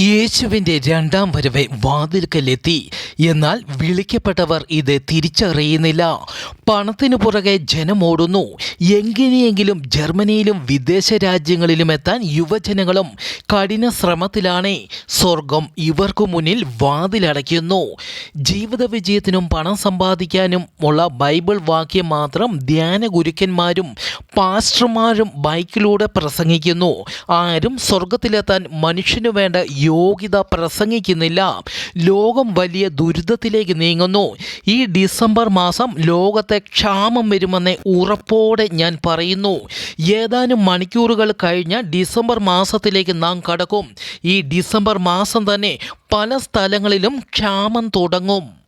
യേശുവിന്റെ രണ്ടാം വരവ് വാതിൽക്കലെത്തി. എന്നാൽ വിളിക്കപ്പെട്ടവർ ഇത് തിരിച്ചറിയുന്നില്ല. പണത്തിനു പുറകെ ജനമോടുന്നു എങ്ങനെയെങ്കിലും ജർമ്മനിയിലും വിദേശ രാജ്യങ്ങളിലും എത്താൻ യുവജനങ്ങളും കഠിന ശ്രമത്തിലാണ്. സ്വർഗം ഇവർക്കു മുന്നിൽ വാതിലടയ്ക്കുന്നു. ജീവിത വിജയത്തിനും പണം സമ്പാദിക്കാനും ഉള്ള ബൈബിൾ വാക്യം മാത്രം ധ്യാന ഗുരുക്കന്മാരും പാസ്റ്റർമാരും ബൈക്കിലൂടെ പ്രസംഗിക്കുന്നു. ആരും സ്വർഗത്തിലെത്താൻ മനുഷ്യനു വേണ്ട യോഗ്യത പ്രസംഗിക്കുന്നില്ല. ലോകം വലിയ ദുരിതത്തിലേക്ക് നീങ്ങുന്നു. ഈ ഡിസംബർ മാസം ലോകത്തെ ക്ഷാമം വരുമെന്ന് ഉറപ്പോടെ ഞാൻ പറയുന്നു. ഏതാനും മണിക്കൂറുകൾ കഴിഞ്ഞ ഡിസംബർ മാസത്തിലേക്ക് നാം കടക്കും. ഈ ഡിസംബർ മാസം തന്നെ പല സ്ഥലങ്ങളിലും ക്ഷാമം തുടങ്ങും.